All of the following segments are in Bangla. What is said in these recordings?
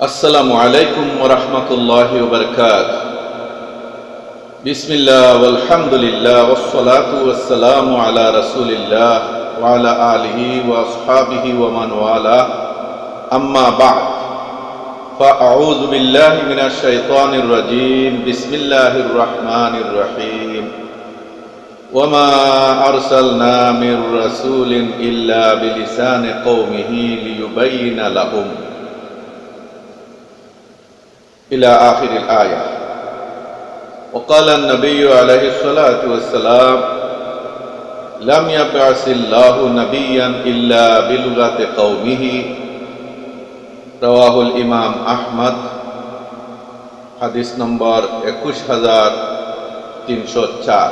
السلام عليكم ورحمة الله وبركاته. بسم الله والحمد لله والصلاة والسلام على رسول الله وعلى آله وأصحابه ومن والاه. أما بعد فأعوذ بالله من الشيطان الرجيم. بسم الله الرحمن الرحيم. وما أرسلنا من رسول إلا بلسان قومه ليبين لهم إلى آخر الآية وقال النبي عليه الصلاة والسلام لم يبعث الله نبيا إلا بلغة قومه رواه الإمام أحمد حديث نمبر একুশ হাজার তিনশো চার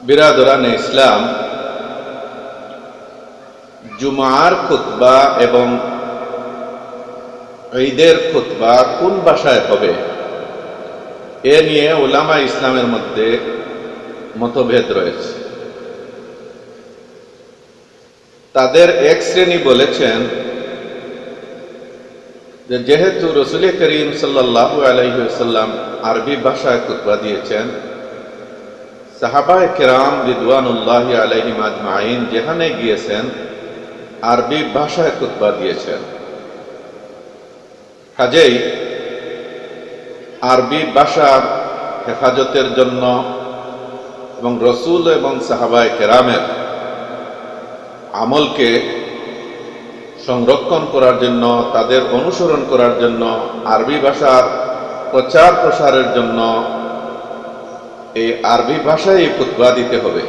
বিরাদরান ইসলাম জুমার খুতবা এবং ঈদের খুতবা কোন ভাষায় হবে? এ নিয়ে ওলামা ইসলামের মধ্যে মতভেদ রয়েছে। তাদের এক শ্রেণি বলেছেন যে, যেহেতু রসুল করিম সাল্লাহ আলাইসাল্লাম আরবি ভাষায় খুতবা দিয়েছেন, সাহাবায় কেরাম রিদওয়ানুল্লাহ আলাইহিম আজমাইন যেখানে গিয়েছেন, আরবি ভাষায় খুতবা দিয়েছেন। কাজেই আরবি ভাষার হেফাজতের জন্য এবং রসুল এবং সাহাবায় কেরামের আমলকে সংরক্ষণ করার জন্য, তাদের অনুসরণ করার জন্য, আরবি ভাষার প্রচার প্রসারের জন্য এই আরবি ভাষায় খুতবা দিতে হবে।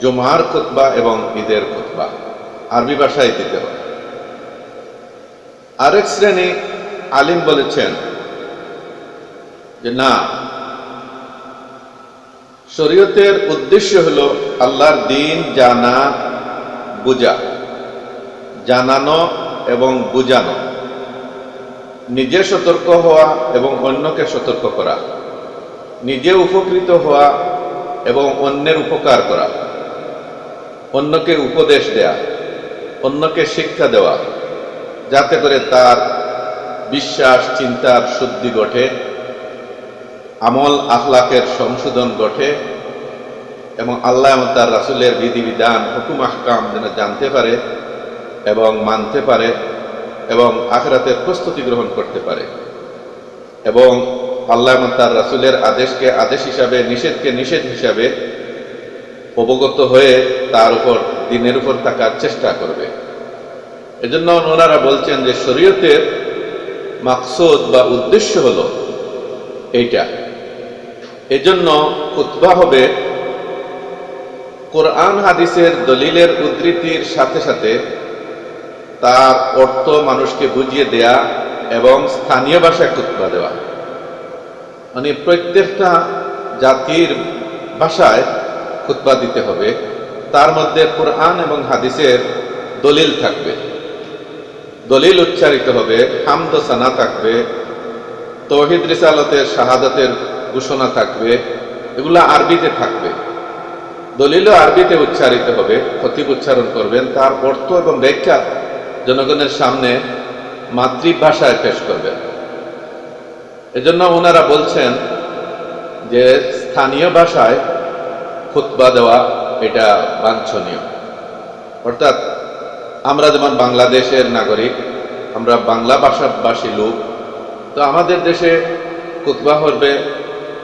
জুমার খুতবা এবং ঈদের খুতবা আরবি ভাষায় দিতে হবে। আরেক শ্রেণি আলিম বলেছেন যে না, শরীয়তের উদ্দেশ্য হল আল্লাহর দিন জানা, বুঝা, জানানো এবং বুঝানো, নিজে সতর্ক হওয়া এবং অন্যকে সতর্ক করা, নিজে উপকৃত হওয়া এবং অন্যের উপকার করা, অন্যকে উপদেশ দেয়া, অন্যকে শিক্ষা দেওয়া যাতে করে তার বিশ্বাস, চিন্তার শুদ্ধি ঘটে, আমল আখলাকের সংশোধন ঘটে এবং আল্লাহ এবং তার রাসুলের বিধিবিধান, হুকুম, আহকাম যেন জানতে পারে এবং মানতে পারে এবং আখরাতের প্রস্তুতি গ্রহণ করতে পারে এবং আল্লাহ এবং তার রাসুলের আদেশকে আদেশ হিসাবে, নিষেধকে নিষেধ হিসাবে অবগত হয়ে তার উপর, দিনের উপর থাকার চেষ্টা করবে। এজন্য ওনারা বলছেন যে শরীয়তের মাকসুদ বা উদ্দেশ্য হল এইটা। এজন্য খুতবা হবে কোরআন হাদিসের দলিলের উদ্ধৃতির সাথে সাথে তার অর্থ মানুষকে বুঝিয়ে দেয়া এবং স্থানীয় ভাষায় খুতবা দেওয়া। মানে প্রত্যেকটা জাতির ভাষায় খুতবা দিতে হবে। তার মধ্যে কোরআন এবং হাদিসের দলিল থাকবে। দলিল উচ্চারিত হবে, হামদ সানা থাকবে, তহিদ রিসালতের শাহাদতের ঘোষণা থাকবে, এগুলো আরবিতে থাকবে। দলিলও আরবিতে উচ্চারিত হবে, খতিব উচ্চারণ করবেন, তার অর্থ এবং ব্যাখ্যা জনগণের সামনে মাতৃভাষায় পেশ করবেন। এজন্য ওনারা বলছেন যে স্থানীয় ভাষায় খুতবা দেওয়া এটা বাঞ্ছনীয়। অর্থাৎ আমরা যেমন বাংলাদেশের নাগরিক, আমরা বাংলা ভাষাভাষী লোক, তো আমাদের দেশে কুতবা হবে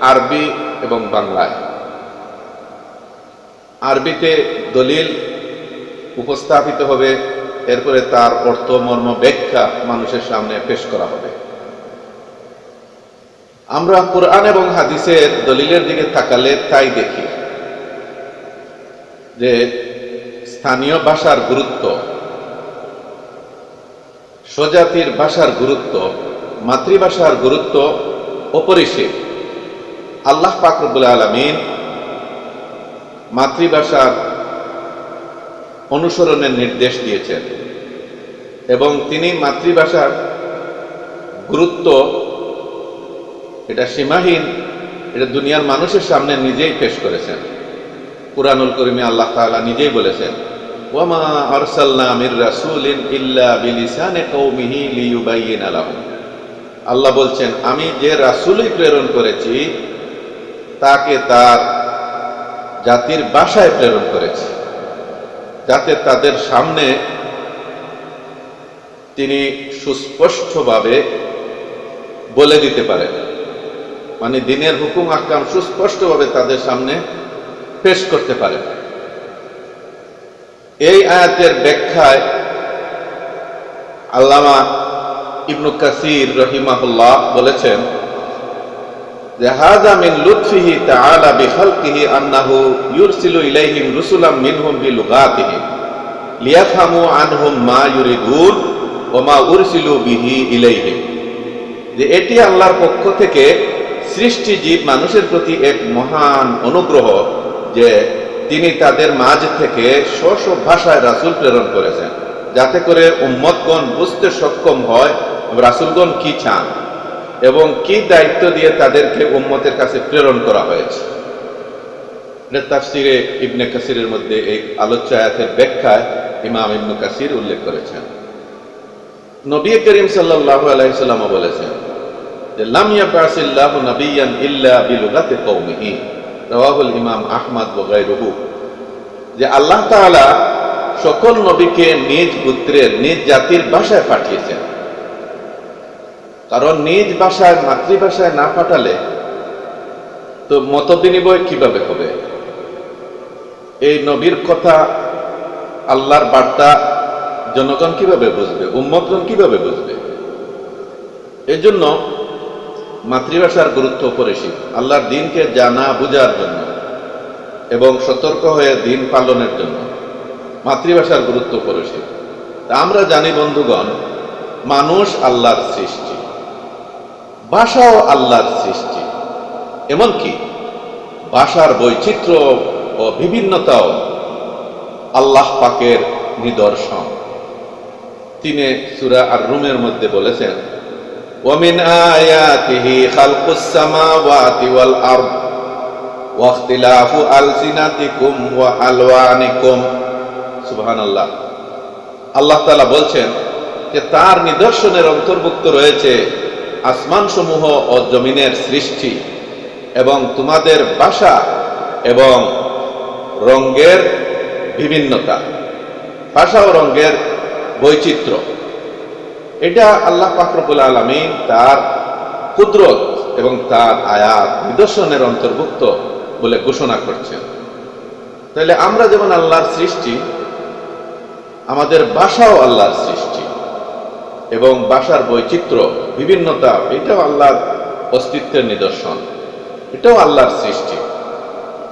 আরবি এবং বাংলায়। আরবিতে দলিল উপস্থাপিত হবে, এরপরে তার অর্থ, মর্ম ব্যাখ্যা মানুষের সামনে পেশ করা হবে। আমরা কোরআন এবং হাদিসের দলিলের দিকে তাকালে তাই দেখি যে স্থানীয় ভাষার গুরুত্ব স্বজাতির ভাষার গুরুত্ব, মাতৃভাষার গুরুত্ব অপরিসীম। আল্লাহ পাকরবুল আলমিন মাতৃভাষার অনুসরণের নির্দেশ দিয়েছেন এবং তিনি মাতৃভাষার গুরুত্ব, এটা সীমাহীন, এটা দুনিয়ার মানুষের সামনে নিজেই পেশ করেছেন। কুরআনুল করিমে আল্লাহ তাআলা নিজেই বলেছেন ওয়ামা আরসালনা মির রাসূলিন ইল্লা বিলিসানি কওমিহি লিয়ুবাইয়িনা লাহুম। আল্লাহ বলছেন, আমি যে রাসূলই প্রেরণ করেছি, তাকে তার জাতির ভাষায় প্রেরণ করেছি। যাতে তাদের সামনে তিনি সুস্পষ্টভাবে বলে দিতে পারেন। মানে দিনের হুকুম আকাম সুস্পষ্টভাবে তাদের সামনে পেশ করতে পারেন। এই আয়াতের ব্যাখ্যায় আল্লামা ইবনু কাসির রহিমাহুল্লাহ বলেছেন যে হাজা মিন লুৎফিহি তাআলা বিখালকিহি আন্নাহু ইউরসিলু ইলাইহিম রুসুলাম মিনহুম বিলুগাতিহিম লিয়াফহামু আনহুম মা ইউরিদুন ওয়া মা উরসিলু বিহি ইলাইহিম যে, এটি আল্লাহর পক্ষ থেকে সৃষ্টি জীব মানুষের প্রতি এক মহান অনুগ্রহ যে তিনি তাদের মাঝ থেকে স্ব ভাষায় রাসূল প্রেরণ করেছেন, যাতে করে উম্মতগণ বুঝতে সক্ষম হয় রাসুলগণ কি চান এবং কি দায়িত্ব দিয়ে তাদেরকে উম্মতের কাছে প্রেরণ করা হয়েছে। তাফসিরে ইবনে কাসিরের মধ্যে এই আলোচ্য আয়াতের ব্যাখ্যায় ইমাম ইবনু কাসির উল্লেখ করেছেন। নবী করিম সাল্লাল্লাহু আলাইহি সাল্লাম বলেছেন যে, লাম ইয়াবাসিল্লাহু নাবিয়ান ইল্লা বিলুগাতি কওমিহি। রাওয়াহুল ইমাম আহমদ ওয়া গায়রুহু, যে আল্লাহ তাআলা সকল নবীকে নিজ গোত্রের, নিজ জাতির ভাষায় পাঠিয়েছেন। কারণ নিজ ভাষায় মাতৃভাষায় না পাঠালে তো মত বিনিময় কীভাবে হবে? এই নবীর কথা আল্লাহর বার্তা জনগণ কীভাবে বুঝবে, উম্মতগণ কীভাবে বুঝবে? এই জন্য মাতৃভাষার গুরুত্ব অপরিসীম আল্লাহর দিনকে জানা বুঝার জন্য এবং সতর্ক হয়ে দিন পালনের জন্য মাতৃভাষার গুরুত্ব অপরিসীম তা আমরা জানি, বন্ধুগণ, মানুষ আল্লাহর সৃষ্টি। ভাষাও আল্লাহর সৃষ্টি। এমনকি ভাষার বৈচিত্র্য ও বিভিন্নতাও আল্লাহ পাকের নিদর্শন। তিনি সুরা আর রুমের মধ্যে বলেছেন ومن آياته خلق السماوات والأرض واختلاف ألسنتكم وألوانكم سبحان الله আল্লাহ তাআলা বলছেন যে তার নিদর্শনের অন্তর্ভুক্ত রয়েছে আসমান সমূহ ও জমিনের সৃষ্টি এবং তোমাদের ভাষা এবং রঙ্গের বিভিন্নতা ভাষা ও রঙ্গের বৈচিত্র্য এটা আল্লাহ পাকরবুল আলমিন তার কুদরত এবং তার আয়াত নিদর্শনের অন্তর্ভুক্ত বলে ঘোষণা করছেন। তাহলে আমরা যেমন আল্লাহর সৃষ্টি, আমাদের ভাষাও আল্লাহর সৃষ্টি এবং ভাষার বৈচিত্র্য, বিভিন্নতা, এটাও আল্লাহর অস্তিত্বের নিদর্শন, এটাও আল্লাহর সৃষ্টি।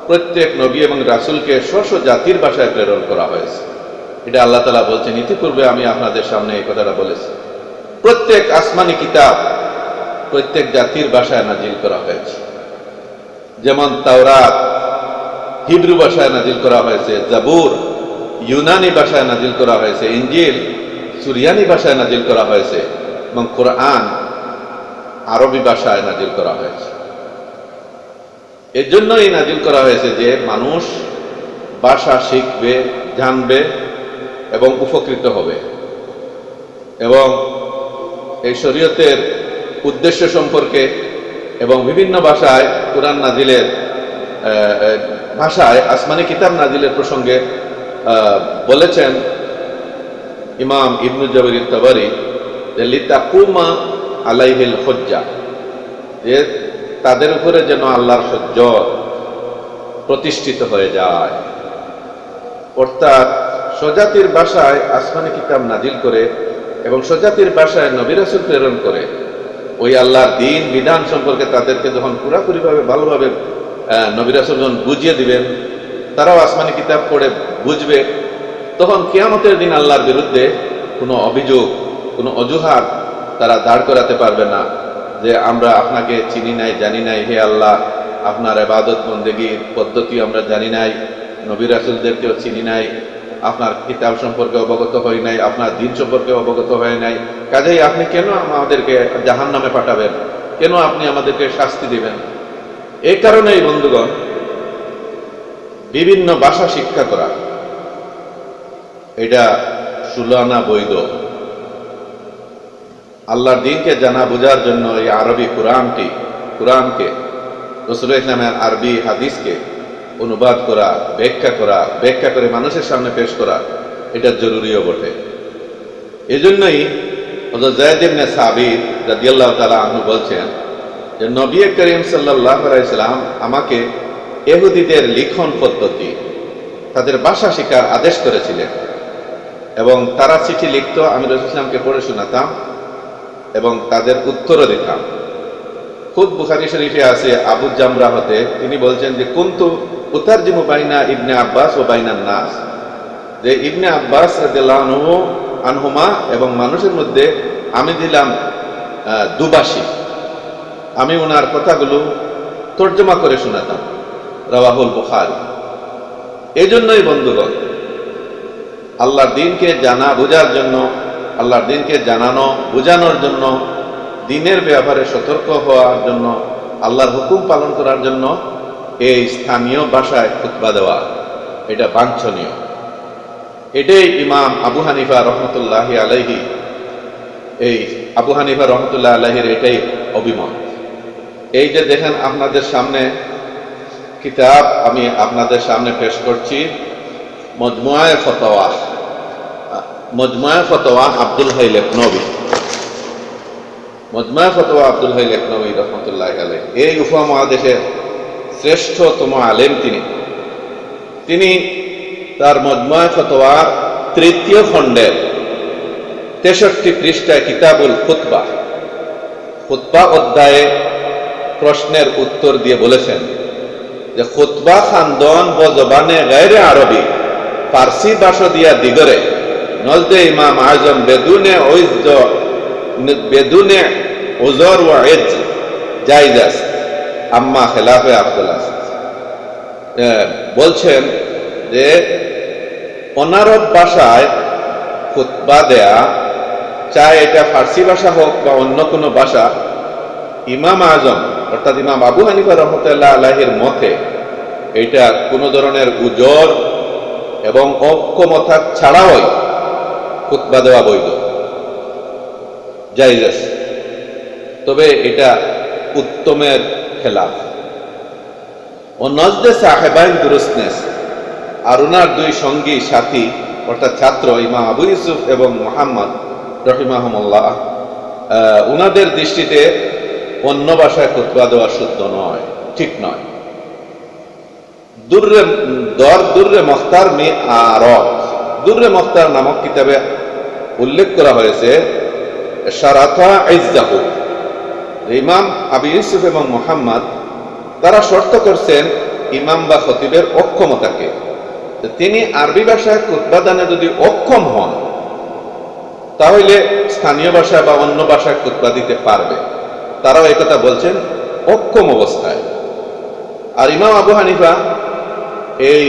প্রত্যেক নবী এবং রাসুলকে স্ব স্ব জাতির ভাষায় প্রেরণ করা হয়েছে। এটা আল্লাহ তালা বলছেন, ইতিপূর্বে আমি আপনাদের সামনে এই কথাটা বলেছি। প্রত্যেক আসমানি কিতাব প্রত্যেক জাতির ভাষায় নাজিল করা হয়েছে। যেমন তাওরাত হিব্রু ভাষায় নাজিল করা হয়েছে, জাবুর ইউনানি ভাষায় নাজিল করা হয়েছে, ইঞ্জিল সুরিয়ানি ভাষায় নাজিল করা হয়েছে, এবং কোরআন আরবি ভাষায় নাজিল করা হয়েছে। এর জন্যই নাজিল করা হয়েছে যে মানুষ ভাষা শিখবে, জানবে এবং উপকৃত হবে। এবং এই শরীয়তের উদ্দেশ্য সম্পর্কে এবং বিভিন্ন ভাষায় কোরআন নাজিলের ভাষায় আসমানি কিতাব নাজিলের প্রসঙ্গে বলেছেন ইমাম ইবনু জবির তাবারি লিতাকুমা আলাইহিল হজ্জা, যে তাদের উপরে যেন আল্লাহর সহ্য প্রতিষ্ঠিত হয়ে যায়। অর্থাৎ স্বজাতির ভাষায় আসমানি কিতাব নাজিল করে এবং স্বজাতির ভাষায় নবী রাসুল প্রেরণ করে, ওই আল্লাহর দিন, বিধান সম্পর্কে তাদেরকে যখন পুরাপুরিভাবে, ভালোভাবে নবী রাসুল যখন বুঝিয়ে দিবেন, তারাও আসমানি কিতাব পড়ে বুঝবে, তখন কেয়ামতের দিন আল্লাহর বিরুদ্ধে কোনো অভিযোগ, কোনো অজুহাত তারা দাঁড় করাতে পারবে না যে আমরা আপনাকে চিনি নাই, জানি নাই, হে আল্লাহ, আপনার আবাদত বন্দেগীর পদ্ধতি আমরা জানি নাই, নবী রাসুলদেরকেও চিনি নাই আপনার কিতাব সম্পর্কে অবগত হই নাই, আপনার দিন সম্পর্কে অবগত হয় নাই। কাজেই আপনি কেন আমাদেরকে জাহান নামে পাঠাবেন? কেন আপনি আমাদেরকে শাস্তি দিবেন? এই কারণেই, বন্ধুগণ, বিভিন্ন ভাষা শিক্ষা করা, এটা সুলানা বৈধ। আল্লাহর দিনকে জানা বোঝার জন্য এই আরবি কোরআনটি, কোরআনকে রসুল ইসলামের আরবি হাদিসকে অনুবাদ করা, ব্যাখ্যা করা, ব্যাখ্যা করে মানুষের সামনে পেশ করা, এটা জরুরিও বটে। এই জন্যই হজরত জায়দিবনে সাবির রাদিয়াল্লাহ তালা আহু বলছেন যে, নবী করিম সাল্লাহ আলাইসাল্লাম আমাকে এহুদিদের লিখন পদ্ধতি, তাদের ভাষা শিকার আদেশ করেছিলেন এবং তারা চিঠি লিখত, আমি রসুল ইসলামকে পড়ে শোনাতাম এবং তাদের উত্তরও দিতাম। খুব বুখারি শরীফে আছে আবু জামরা হতে তিনি বলছেন যে, কুন্তু উতারজিমু বাইনা ইবনে আব্বাস ও বাইনান নাস। যে ইবনে আব্বাস আনহুমা এবং মানুষের মধ্যে আমি দিলাম দুবাসী। আমি ওনার কথাগুলো তর্জমা করে শোনাতাম, রাওয়াহুল বুখারী। এই জন্যই বন্ধুগণ, আল্লাহর দিনকে জানা বোঝার জন্য, আল্লাহর দিনকে জানানো, বোঝানোর জন্য, দিনের ব্যাপারে সতর্ক হওয়ার জন্য, আল্লাহর হুকুম পালন করার জন্য এই স্থানীয় ভাষায় খুতবা দেওয়া। এটা বাঞ্ছনীয়। এটাই ইমাম আবু হানিফা রহমতুল্লাহ আলাইহি, এই আবু হানিফা রহমতুল্লাহ আলাহির এটাই অভিমত। এই যে দেখেন আপনাদের সামনে কিতাব আমি আপনাদের সামনে পেশ করছি মজমুয়ায় ফতোয়া মজমুয়ায় ফতোয়া আব্দুল হাই লেখনবী মজমুয়ায় ফতোয়া আব্দুল হাই লেখনবী রহমতুল্লাহ আলাই এই উপমহাদেশের শ্রেষ্ঠতম আলেম তিনি। তিনি তার মজমুয়ায় ফতোয়ার তৃতীয় খণ্ডের তেষট্টি পৃষ্ঠায় কিতাবুল খুতবা খুতবা অধ্যায়ে প্রশ্নের উত্তর দিয়ে বলেছেন যে, খুতবা খান্দন ব জবানে গায়রে আরবি ফার্সি ভাষা দিয়া দিগরে নজদে ইমাম আজম বেদুনে ঐজ বেদুনে ওজর ও এজ জাইজাস আম্মা খেলাফে আব্দুল বলছেন যে অনারব ভাষায় খুতবা দেয়া চাই এটা ফার্সি ভাষা হোক বা অন্য কোনো ভাষা, ইমাম আজম, অর্থাৎ ইমাম আবু হানিফা রহমতুল্লাহ আলাহির মতে, এটা কোনো ধরনের উজর এবং অক্ষমতা ছাড়াও খুতবা দেওয়া বৈধ আছে। তবে এটা উত্তমের খেলাফ। ও নজদে সাহেবাইন দুরুসনেস। আর ওনার দুই সঙ্গী সাথী, অর্থাৎ ছাত্র ইমাম আবু ইউসুফ এবং মোহাম্মদ রহিমাহমুল্লাহ ওনাদের দৃষ্টিতে অন্য ভাষায় খুতবা দেওয়া শুদ্ধ নয়, ঠিক নয়। দুর্রে, দর দুর্রে মখতার মে আরব দুর্রে মখতার নামক কিতাবে উল্লেখ করা হয়েছে সারাথা ইজাহু ইমাম আবি ইউসুফ এবং মোহাম্মদ, তারা শর্ত করছেন ইমাম বা খতিবের অক্ষমতাকে। তিনি আরবি ভাষায় কুতবাদানে যদি অক্ষম হন, তাহলে স্থানীয় ভাষা বা অন্য ভাষায় কুতবা দিতে পারবে। তারাও একথা বলছেন, অক্ষম অবস্থায়। আর ইমাম আবু হানিফা এই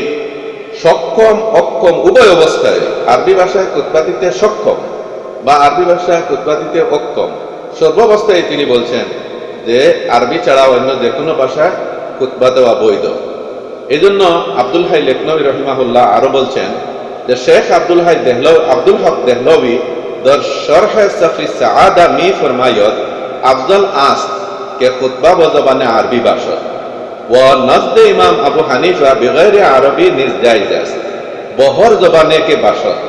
সক্ষম, অক্ষম, উভয় অবস্থায় আরবি ভাষায় কুতবা দিতে সক্ষম বা আরবি ভাষায় কুতবা দিতে অক্ষম। সর্বাবস্থায় তিনি বলছেন যে, আরবি ছাড়া অন্য যে কোনো ভাষায় খুতবা দেওয়া বৈধ। এই জন্য আব্দুল হাই লেখনবী রহিমাহুল্লাহ আরও বলছেন যে, শেখ আব্দুল হাই দেহল আব্দুল হক দেহলবি দর শরহে সফি সাদা মি ফরমায়ত আফজল আস্ত কে খুতবা বজবানে আরবি ভাষা। ও নজদ ইমাম আবু হানিফা বেগৈর আরবি নিজ জাইজ বহর জবানে কে বাসত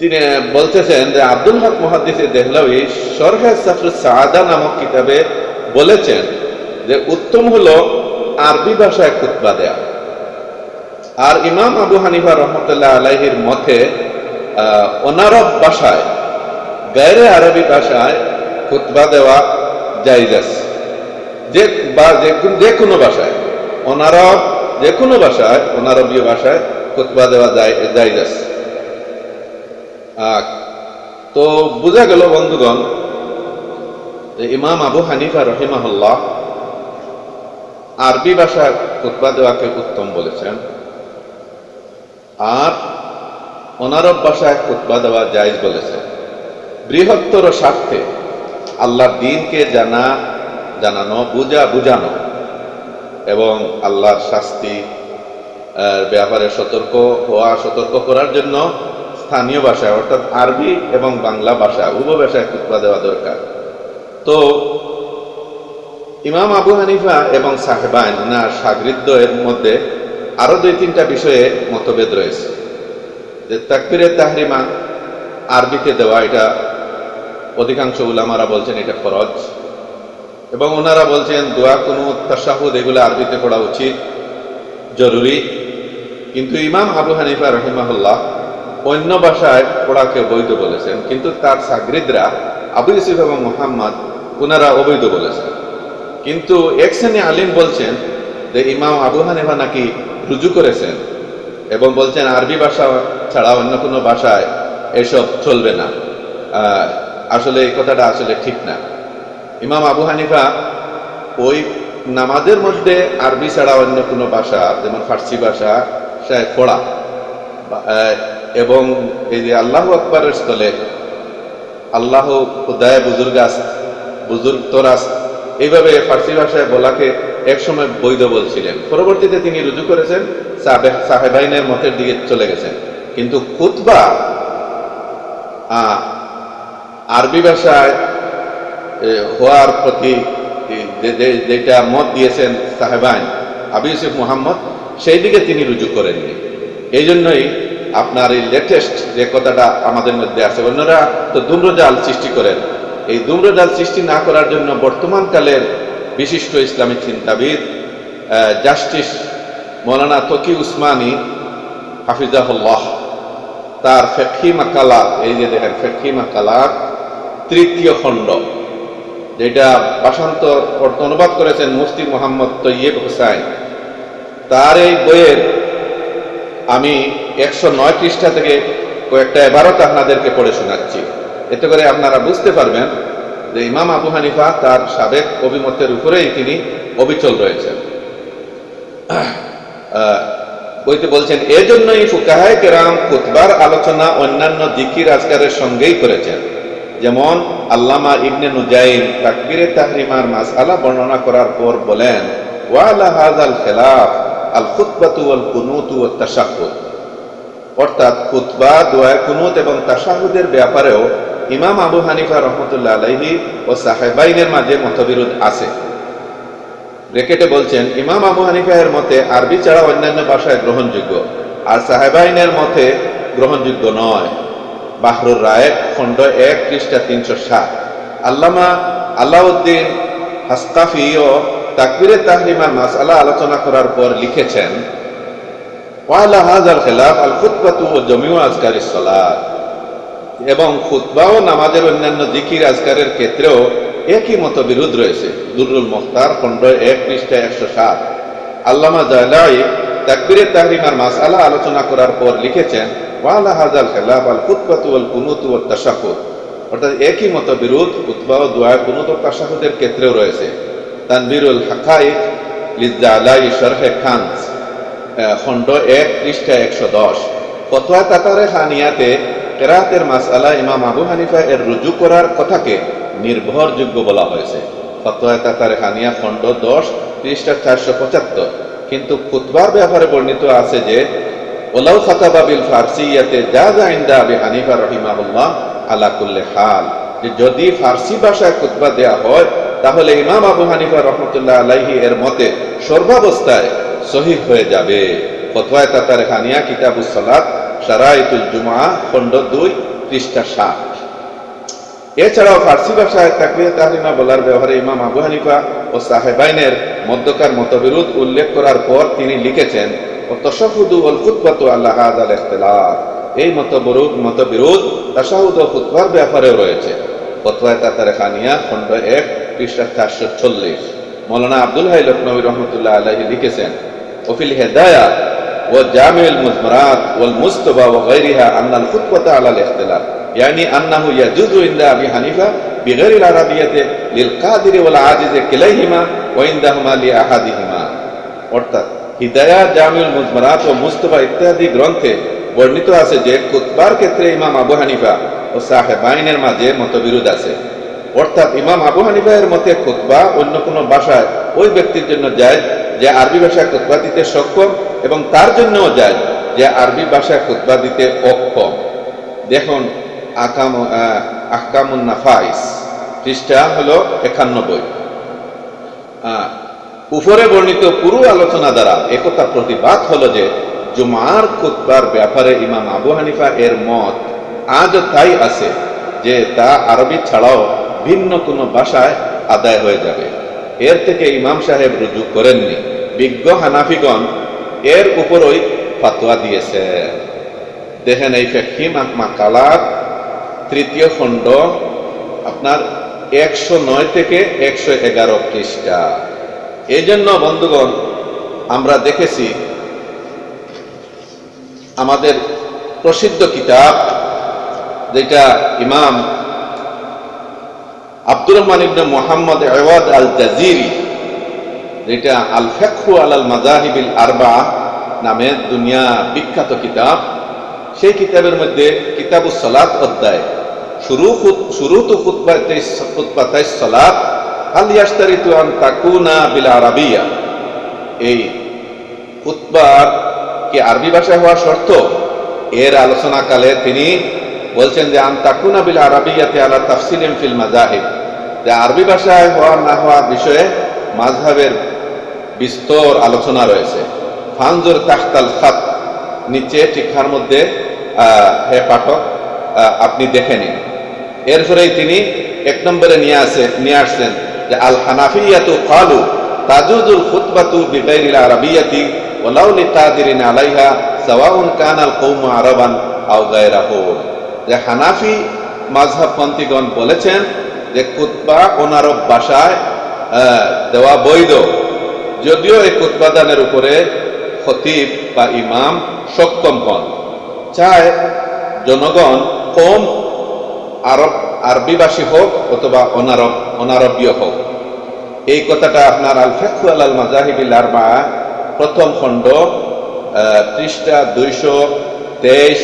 তিনি বলতেছেন যে আব্দুল হক মহাদিসে দেহলাউই সরহে সাফর সাদা নামক কিতাবে বলেছেন যে উত্তম হলো আরবি ভাষায় খুতবা দেয়া। আর ইমাম আবু হানিফা রহমতুল্লাহ আলাইহির মতে অনারব ভাষায় গায়রে আরবি ভাষায় খুতবা দেওয়া জায়জ। যে বা যে কোনো ভাষায়, অনারব যে কোনো ভাষায়, অনারবীয় ভাষায় খুতবা দেওয়া যায়, জায়জ। তো বোঝা গেল, বন্ধুগণ ইমাম আবু হানিফা রহিমাহুল্লাহ আরবি ভাষায় খুতবা দেওয়াকে উত্তম বলেছেন। আর অনারব ভাষায় খুতবা দেওয়া জায়জ বলেছেন বৃহত্তর স্বার্থে আল্লাহ দিনকে জানা, জানানো, বুঝা, বুঝানো এবং আল্লাহর শাস্তি ব্যাপারে সতর্ক হওয়া, সতর্ক করার জন্য স্থানীয় ভাষা অর্থাৎ আরবি এবং বাংলা ভাষা, উভয় ভাষায় খুতবা দেওয়া দরকার। তো, ইমাম আবু হানিফা এবং সাহেবাইন না সাগরিদ্দ এর মধ্যে আরও দুই তিনটা বিষয়ে মতভেদ রয়েছে। যে তাকবিরে তাহরিমা আরবিতে দেওয়া, এটা অধিকাংশ উলামারা বলছেন এটা ফরজ। এবং ওনারা বলছেন, দোয়া, কোনো তাসাহুদ এগুলো আরবিতে পড়া উচিত, জরুরি। কিন্তু ইমাম আবু হানিফা রহিমাহুল্লাহ অন্য ভাষায় পড়াকে বৈধ বলেছেন কিন্তু তার সাগরিদরা আবু ইউসুফ এবং মোহাম্মদ ওনারা অবৈধ বলেছেন। কিন্তু এক শ্রেণি আলিম বলছেন যে ইমাম আবু হানিফা নাকি রুজু করেছেন এবং বলছেন আরবি ভাষা ছাড়া অন্য কোনো ভাষায় এসব চলবে না। আসলে এই কথাটা আসলে ঠিক না। ইমাম আবু হানিফা ওই নামাজের মধ্যে আরবি ছাড়া অন্য কোনো ভাষা যেমন ফার্সি ভাষা সে আহ, এবং এই যে আল্লাহ আকবরের স্থলে আল্লাহ খুদায় বুজুর্গাস বুজুর্গ তোরাস এইভাবে ফার্সি ভাষায় বলাকে একসময় বৈধ বলছিলেন। পরবর্তীতে তিনি রুজু করেছেন সাহেব- সাহেবাইনের মতের দিকে চলে গেছেন। কিন্তু খুতবা আরবি ভাষায় হওয়ার প্রতি যেটা মত দিয়েছেন সাহেবাইন, আবু ইউসুফ মোহাম্মদ, সেই দিকে তিনি রুজু করেননি। এই জন্যই আপনার এই লেটেস্ট যে কথাটা আমাদের মধ্যে আছে, অন্যরা তো ধূম্রজাল সৃষ্টি করেন। এই ধূম্রজাল সৃষ্টি না করার জন্য বর্তমানকালের বিশিষ্ট ইসলামিক চিন্তাবিদ জাস্টিস মৌলানা তকি উসমানী হাফিজাহুল্লাহ, তার ফেকি মাকালাত এই যে দেখেন ফেকি মাকালাত তৃতীয় খণ্ড, যেটা ভাষান্তর অনুবাদ করেছেন মুফতি মোহাম্মদ তৈয়ব হুসাইন। তার এই বইয়ের আমি একশো নয় পৃষ্ঠা থেকে কয়েকটা এবারত আপনাদেরকে পড়ে শোনাচ্ছি। এতে করে আপনারা বুঝতে পারবেন যে ইমাম আবু হানিফা তার সাবেক অভিমতের উপরেই তিনি অবিচল রয়েছেন। বইতে বলছেন, এজন্যই ফুকাহায় কেরাম কুতবার আলোচনা অন্যান্য জিকির আজকারের সঙ্গেই করেছেন। যেমন আল্লামা ইবনে নুজাইম তাকবিরে তাহরিমার মাসআলা বর্ণনা করার পর বলেন ওয়ালা হাযাল খিলাফ। আল খুতবাতু ওয়াল কুনুতু ওয়াত তাশাহুদ অর্থাৎ খুতবা দোয়া কুনুত এবং তাশাহুদের ব্যাপারেও ইমাম আবু হানিফা রহমতুল্লাহ আলাইহি ও সাহেবাইনের মাঝে মতবিরোধ আছে। রেকেটে বলছেন, ইমাম আবু হানিফাহের মতে আরবি ছাড়া অন্যান্য ভাষায় গ্রহণযোগ্য, আর সাহেবাইনের মতে গ্রহণযোগ্য নয়। বাহরুর রায়, খণ্ড এক, পৃষ্ঠা তিনশো সাত। আল্লামা আলাউদ্দিন হাস্তাফিও তাকবিরে তাহরিমার মাসালা আলোচনা করার পর লিখেছেন, ওয়ালা হাজার খেলাফ আল খুতবাতু ও জমিউ আজকারি সলাত। এবং খুতবা ও নামাজের অন্যান্য জিকির আজকারের ক্ষেত্রেও একই মত বিরোধ রয়েছে। দুরুল মুখতার, খণ্ড এক, পৃষ্ঠা একশো সাত। আল্লামা জালাই তাকবিরে তাহরিমার মাসালা আলোচনা করার পর লিখেছেন, ওয়ালা হাজাল খেলাফ আল খুতবাতু আল কুনুতু ও তাশাহুদ। অর্থাৎ একই মত বিরোধ, খুতবা ও দোয়া, কুনুত ও ক্ষেত্রেও রয়েছে। তানবিরুল হাকাইক লিজালাই শরহে আহ, খণ্ড এক পৃষ্ঠা একশো দশ। ফতোয়া তাতারে খানিয়াতে কেরাতের মাসালা ইমাম আবু হানিফা এর রুজু করার কথাকে নির্ভরযোগ্য বলা হয়েছে। ফতোয়া তাতারে খানিয়া খণ্ড দশ পৃষ্ঠা চারশো পঁচাত্তর। কিন্তু খুতবার ব্যাপারে বর্ণিত আছে যে ওলাউ খাতাবা বিল ফার্সিয়াতে যা যা ইন্দা আবি হানিফা রহিমাহুল্লাহ আলা কুল্লে হাল যদি ফার্সি ভাষায় খুতবা দেয়া হয় তাহলে ইমাম আবু হানিফা রহমতুল্লাহ আলাইহি এর মতে সর্বাবস্থায় সহিহ হয়ে যাবে। ফতোয়ায় তাতার সালাত সারাইতুল জুমা খণ্ড দুই, পৃষ্ঠা এছাড়াও ফার্সি ভাষায় তাকবির তাহরিমা বলার ব্যবহারে ইমাম আবু হানিফা ও সাহেবাইনের মধ্যকার মতবিরোধ উল্লেখ করার পর তিনি লিখেছেন, ও তশাহুদু আল্লাহ আল ইখতিলাফ। এই মতবিরোধ মতবিরোধ, তাশাহুদ ও খুতবার ব্যাপারেও রয়েছে। ফতোয়ায় তাতার খানিয়া, খণ্ড এক পৃষ্ঠা চারশো চল্লিশ মৌলানা আব্দুল হাই লখনবী রহমতুল্লাহ আলাহি লিখেছেন ওফিল হেদায়া ও জামিউল মুজমারাত ওয়াল মুস্তবা ওয়া গায়রিহা আন্না আল খুতবাতা আলা আল ইখতিলাফ يعني أنه يجوز عند أبي حنيفة بغير العربية للقادر والعاجز كليهما وعندهما لأحدهما অর্থাৎ হিদায়া জামিউল মুজমারাত ও মুস্তফা ইত্যাদি গ্রন্থে বর্ণিত আছে যে খুতবার ক্ষেত্রে ইমাম আবু হানিফা ও সাহেবাইনের মাঝে মতবিরোধ আছে অর্থাৎ ইমাম আবু হানিফা এর মতে খুতবা অন্য কোনো ভাষায় ওই ব্যক্তির জন্য যায় যে আরবি ভাষায় খুতবা দিতে সক্ষম এবং তার জন্যও যায় যে আরবি ভাষায় খুতবা দিতে অক্ষম। দেখুন আকাম আহ, আহকামুন নাফাইস পৃষ্ঠা হলো একান্নব্বই আহ, উপরে বর্ণিত পুরো আলোচনা দ্বারা একথা প্রতিবাদ হলো যে জুমার খুতবার ব্যাপারে ইমাম আবু হানিফা এর মত আজও তাই আছে যে তা আরবি ছাড়াও ভিন্ন কোনো ভাষায় আদায় হয়ে যাবে। এর থেকে ইমাম সাহেব রুজু করেননি। বিজ্ঞ হানাফিগণ এর উপরই ফাতোয়া দিয়েছে। দেখেন এই ফেকি মাকালার তৃতীয় খণ্ড, আপনার একশো নয় থেকে একশো এগারো পৃষ্ঠা। এই জন্য বন্ধুগণ, আমরা দেখেছি আমাদের প্রসিদ্ধ কিতাব, যেটা ইমাম আব্দুর রহমান ইবনে মোহাম্মদ আওয়াদ আল জাজিরি যেটা আল ফেকহু আলাল মাজাহিবিল আরবা নামে দুনিয়া বিখ্যাত কিতাব, সেই কিতাবের মধ্যে কিতাবুস সালাত অধ্যায়। শুরু শুরু তো খুতবাতাই সালাত হাল ইয়াশতারিতু আন তাকুনা বিল আরাবিয়া। এই খুতবার কি আরবি ভাষায় হওয়া শর্ত? এর আলোচনাকালে তিনি বলছেন যে, আন তাকুনা বিল আরাবিয়াতে আলা তাফসিলিম ফিল মাজাহিব যে আরবি ভাষায় হওয়া না হওয়া বিষয়ে মাযহাবের বিস্তর আলোচনা রয়েছে। ফানজুর তাহতাল খাত নিচে টিকার মধ্যে হে পাঠক আপনি দেখে নিন। এরপরেই তিনি এক নম্বরে নিয়ে আসে, নিয়ে আসছেন যে, আল হানাফিয়াতু কালু তাজুজুল খুতবাতু বিগাইরিল আরাবিয়াতি ওয়ালাউ লিকাদিরিন আলাইহা সাওয়াউন কানাল কওমু আরাবান আও গায়রাহু। যে হানাফি মাযহাবপন্থীগণ বলেছেন যে খুতবা অনারব ভাষায় দেওয়া বৈধ। যদিও এই খুতবাদানের উপরে খতিব বা ইমাম সক্ষম হন। চায় জনগণ কম আরব, আরবিবাসী হোক অথবা অনারব, অনারবীয় হোক। এই কথাটা আপনার আল ফেকু আল মাজাহিবিল আরবা প্রথম খণ্ড পৃষ্ঠা দুইশো তেইশ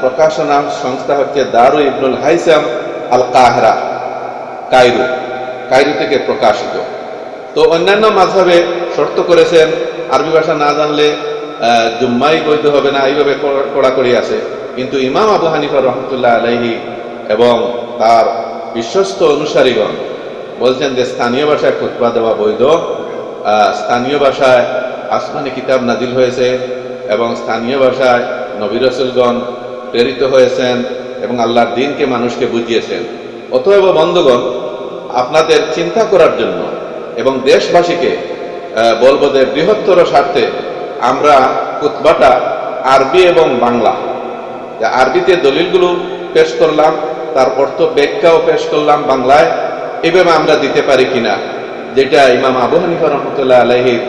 প্রকাশনা সংস্থা হচ্ছে দারু ইবনুল হাইসাম। আল কাহরা কায়রু কায়রু থেকে প্রকাশিত। তো অন্যান্য মাঝাবে শর্ত করেছেন, আরবি ভাষা না জানলে জুম্মাই বৈধ হবে না, এইভাবে কড়া- কড়াকড়ি আছে। কিন্তু ইমাম আবু হানিফা রহমতুল্লাহ আলাইহি এবং তার বিশ্বস্ত অনুসারীগণ বলছেন যে, স্থানীয় ভাষায় খুতবা দেওয়া বৈধ। স্থানীয় ভাষায় আসমানি কিতাব নাজিল হয়েছে এবং স্থানীয় ভাষায় নবী রসুলগণ প্রেরিত হয়েছেন। এবং আল্লাহর দিনকে মানুষকে বুঝিয়েছেন। অতএব বন্ধুগণ আপনাদের চিন্তা করার জন্য এবং দেশবাসীকে আহ, বলব যে বৃহত্তর স্বার্থে আমরা কুতবাটা আরবি এবং বাংলা আরবিতে দলিলগুলো পেশ করলাম তার অর্থ ব্যাখ্যাও পেশ করলাম বাংলায় এভাবে আমরা দিতে পারি কিনা যেটা ইমাম আবু হানিফা রহমতুল্লাহ আলহির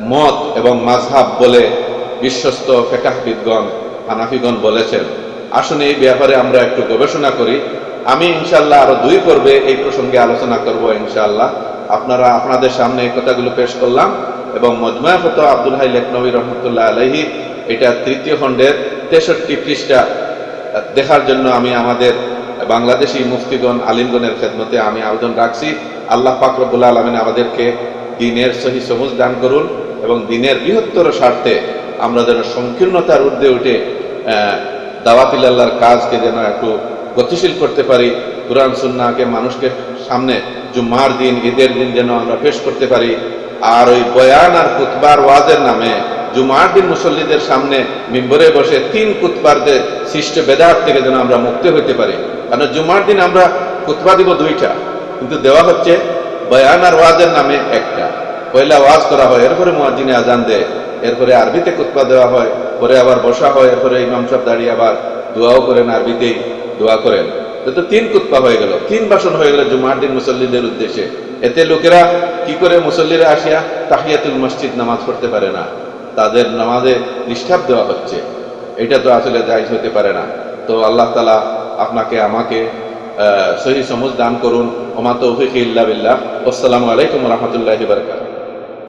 মত এবং মাঝহাব বলে বিশ্বস্ত ফেকাহবিদগণ হানাফিগণ বলেছেন, আসুন এই ব্যাপারে আমরা একটু গবেষণা করি। আমি ইনশাল্লাহ আরও দুই পর্বে এই প্রসঙ্গে আলোচনা করব ইনশাআল্লাহ। আপনারা আপনাদের সামনে এই কথাগুলো পেশ করলাম এবং মজমা ফত আব্দুল হাই লেখনবী রহমতুল্লাহ আলহি এটা তৃতীয় খণ্ডের তেষট্টি পৃষ্ঠা দেখার জন্য আমি আমাদের বাংলাদেশি মুফতিগণ, আলিমগণের খেদমতে আমি আবেদন রাখছি। আল্লাহ পাকরবুল্লা আলমিন আমাদেরকে দিনের সহি সবুজ দান করুন এবং দিনের বৃহত্তর স্বার্থে আমরা যেন সংকীর্ণতার ঊর্ধ্বে উঠে দাওয়াতিল আল্লাহর কাজকে যেন একটু গতিশীল করতে পারি, কোরআন, সুন্নাহকে মানুষকে সামনে জুম্মার দিন, ঈদের দিন যেন আমরা পেশ করতে পারি। আর ওই বয়ান আর কুতবার ওয়াজের নামে জুমার দিন মুসল্লিদের সামনে মিম্বরে বসে তিন কুতবারদের সৃষ্ট বেদাত থেকে যেন আমরা মুক্ত হইতে পারি। কারণ জুমার দিন আমরা কুতবা দিব দুইটা, কিন্তু দেওয়া হচ্ছে বয়ান আর ওয়াজের নামে একটা। পয়লা ওয়াজ করা হয়, এরপরে মুয়াজ্জিনে আজান দেয়, এরপরে আরবিতে কুতবা দেওয়া হয় পরে আবার বসা হয় এরপরে ইমাম সাহেব দাঁড়িয়ে আবার দোয়াও করেন আরবিতেই দোয়া করেন। তো তিন কুতবা হয়ে গেল, তিন বাসন হয়ে গেল জুমার দিন মুসল্লিদের উদ্দেশ্যে। এতে লোকেরা কি করে মুসল্লিরা আসিয়া তাহিয়াতুল মসজিদ নামাজ পড়তে পারে না? তাদের নামাজে নিষ্ঠাপ দেওয়া হচ্ছে। এটা তো আসলে জায়জ হতে পারে না। তো আল্লাহ তালা আপনাকে, আমাকে সহি সমুজ দান করুন। ওমা তৌফিক ইল্লা বিল্লাহ। আসসালামু আলাইকুম রহমতুল্লাহি বারকাত